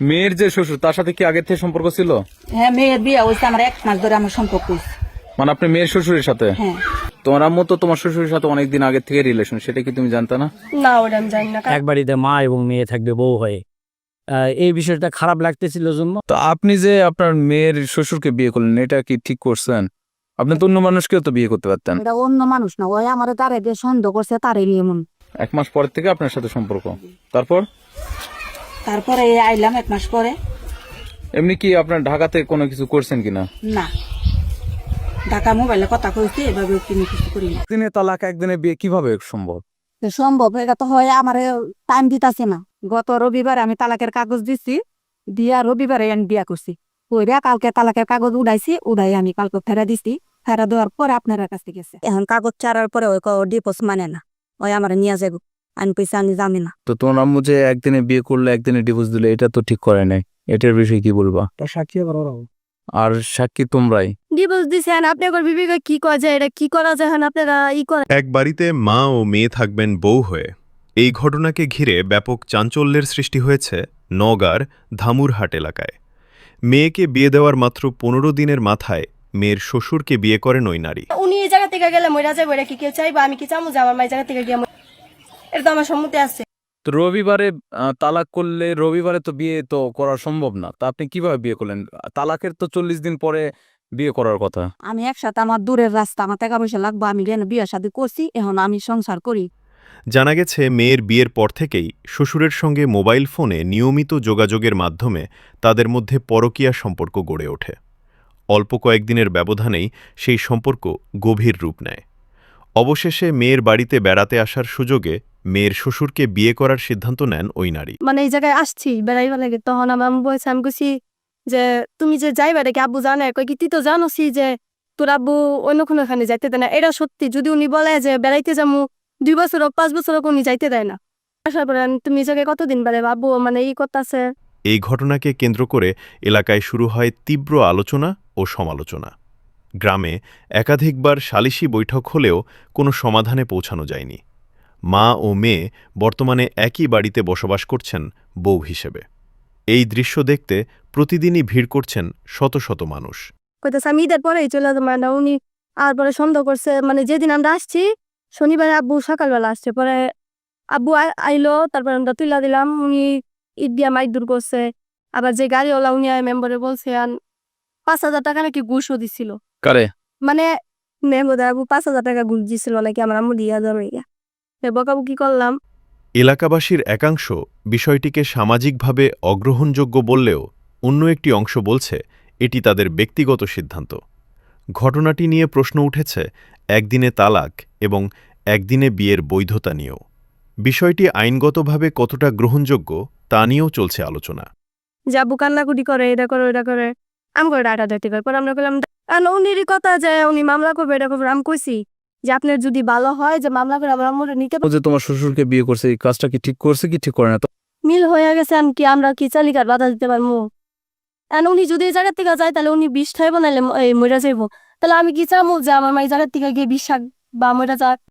মেয়ের যে শ্বশুর তার সাথে কি আগের থেকে সম্পর্ক ছিল? হ্যাঁ মেয়ের বিয়ে হয়েছে আমার এক মাস ধরে আমার সম্পর্ক হয়েছে। মানে আপনি মেয়ের শ্বশুরের সাথে? হ্যাঁ। তোমার আম্মু তো তোমার শ্বশুরের সাথে অনেকদিন আগের থেকে রিলেশন সেটা কি তুমি জানতে না? না ওটা আমি জানি না এক বাড়িতে মা এবং মেয়ে থাকবে বউ হয়ে। আহ, এই বিষয়টা খারাপ লাগতেছিল জন্য। তো আপনি যে আপনার মেয়ের শ্বশুরকে বিয়ে করলেন এটা কি ঠিক করছেন? আপনি তো অন্য মানুষকেও তো বিয়ে করতে পারতেন। এটা অন্য মানুষ না ওই আমার তারে দিয়ে সন্দেহ করছে তারে নিয়ে এমন এক মাস পর থেকে আপনার সাথে সম্পর্ক। তারপর? তারপরে আইলাম এক মাস পরে। এমনি কি আপনার ঢাকাতে কোনো কিছু করছেন কিনা? না। ঢাকা মোবাইলে কথা কইছি এভাবে কিনে কিছু করি না। দিনে তালাক একদিনে বিয়ে কীভাবে সম্ভব? তো সম্ভব এটা তো হয় আমার টাইম দিতাছে না। গত রবিবারে আমি তালাকের কাগজ দিছি দিয়া রবিবারে আমি বিয়া করছি। কইরা কালকে তালাকের কাগজ উড়াইছি উড়াই আমি কালকে ফেরা দিছি ফেরা দেওয়ার পরে আপনার কাছে গেছে। এখন কাগজ চারার পরে ওই ডিপোজ মানে না। ওই আমার নিয়ে যাব আমি পয়সা আমি জানি না। তো তোমার আম্মু যে একদিনে বিয়ে করলে একদিনে ডিভোর্স দিলে এটা তো ঠিক করে নাই। এটার বিষয়ে কি বলবা? সাক্ষী করার আর সাক্ষী তোমরাই। ডিভোর্স দিছেন আপনি একবার বিবেকে কি করা যায়? এটা কি করা যায় এখন আপনারা ই করে এক বাড়িতে মা ও মেয়ে থাকবেন বউ হয়ে। এই ঘটনাকে ঘিরে ব্যাপক চাঞ্চল্যের সৃষ্টি হয়েছে নগার ধামুরহাট এলাকায়। মেয়েকে বিয়ে দেওয়ার মাত্র পনেরো দিনের মাথায় মেয়ের শ্বশুরকে বিয়ে করেন ওই নারী। উনি এই জায়গা থেকে গেলে মরা যাব এটা কি কেউ চাইব? আমি কি চামু যে আমার মায়ের জায়গা থেকে গিয়ে এটা তো আমার সম্মতি আছে। তো রবিবারে তালাক করলে রবিবারে তো বিয়ে তো করা সম্ভব না। তা আপনি কীভাবে বিয়ে করলেন? তালাকের তো চল্লিশ দিন পরে বিয়ে করার কথা। আমি একসাথে আমার দূরের রাস্তা আমার টাকা পয়সা লাগবে আমি রেন বিয়ে শাদী করছি? এখন আমি সংসার করি। জানা গেছে মেয়ের বিয়ের পর থেকেই শ্বশুরের সঙ্গে মোবাইল ফোনে নিয়মিত যোগাযোগের মাধ্যমে তাদের মধ্যে পরকীয়া সম্পর্ক গড়ে ওঠে। অল্প কয়েকদিনের ব্যবধানেই সেই সম্পর্ক গভীর রূপ নেয়। অবশেষে মেয়ের বাড়িতে বেড়াতে আসার সুযোগে মেয়ের শ্বশুরকে বিয়ে করার সিদ্ধান্ত নেন ওই নারী। মানে এই জায়গায় আসছি বেড়াইবা লাগে। তখন আমার বলছে আমি কইছি যে তুমি যে যাইবা দেখে আব্বু জানে? কই কি তুই তো জানোসি যে তোর আব্বু অন্য কোনো ওখানে যাইতে দেয় না। এটা সত্যি যদি উনি বলে যে বেড়াইতে যাব দুই বছর হোক পাঁচ বছর হোক উনি যাইতে দেয় না। আসার পরে তুমি এই জায়গায় কতদিন বেড়ে আব্বু মানে ই করতেছে এই ঘটনাকে কেন্দ্র করে এলাকায় শুরু হয় তীব্র আলোচনা ও সমালোচনা। গ্রামে একাধিকবার সালিশি বৈঠক হলেও কোনো সমাধানে পৌঁছানো যায়নি। মা ও মেয়ে বর্তমানে একই বাড়িতে বসবাস করছেন বউ হিসেবে। এই দৃশ্য দেখতে প্রতিদিনই ভিড় করছেন শত শত মানুষ। কইতেছে আমি ঈদের পরেই চলে যাব মানে উনি আর পরে সন্দেহ করছে মানে যেদিন আমরা আসছি শনিবারে আব্বু সকালবেলা আসছে পরে আব্বু আইলো তারপরে আমরা তুইলা দিলাম উনি ঈদ দিয়া মাইক দূর করছে আবার যে গাড়িওয়ালা উনি মেম্বারে বলছে আন পাঁচ হাজার টাকা নাকি ঘুষও দিছিল। কারে? মানে মেম্বার আবু পাঁচ হাজার টাকা ঘুষ দিছিল নাকি আমার আম্মু দিয়া যাবে বকাবু কি করলাম। এলাকাবাসীর একাংশ বিষয়টিকে সামাজিকভাবে অগ্রহণযোগ্য বললেও অন্য একটি অংশ বলছে এটি তাদের ব্যক্তিগত সিদ্ধান্ত। ঘটনাটি নিয়ে প্রশ্ন উঠেছে একদিনে তালাক এবং একদিনে বিয়ের বৈধতা নিয়েও। বিষয়টি আইনগতভাবে কতটা গ্রহণযোগ্য তা নিয়েও চলছে আলোচনা। যে আব্বু কান্নাকুটি করে এটা করে এটা করে। আমি করে ডাটা আমরা করলাম কথা যে উনি মামলা করবে এটা করবে আমি কইছি যে আপনার যদি ভালো হয় যে মামলা করে আমার আম্মুরে নিতে পারব। যে তোমার শ্বশুরকে বিয়ে করছে এই কাজটা কি ঠিক করছে কি ঠিক করে না? তো মিল হয়ে গেছে আমি কি আমরা কি চালিকার বাধা দিতে পারব? এন উনি যদি এই জায়গার থেকে যায় তাহলে উনি বিষ খাইব নাহলে মরে যাইব। তাহলে আমি কি চাবো যে আমার মা এই জায়গার থেকে গিয়ে বিষ বা মরে যাক?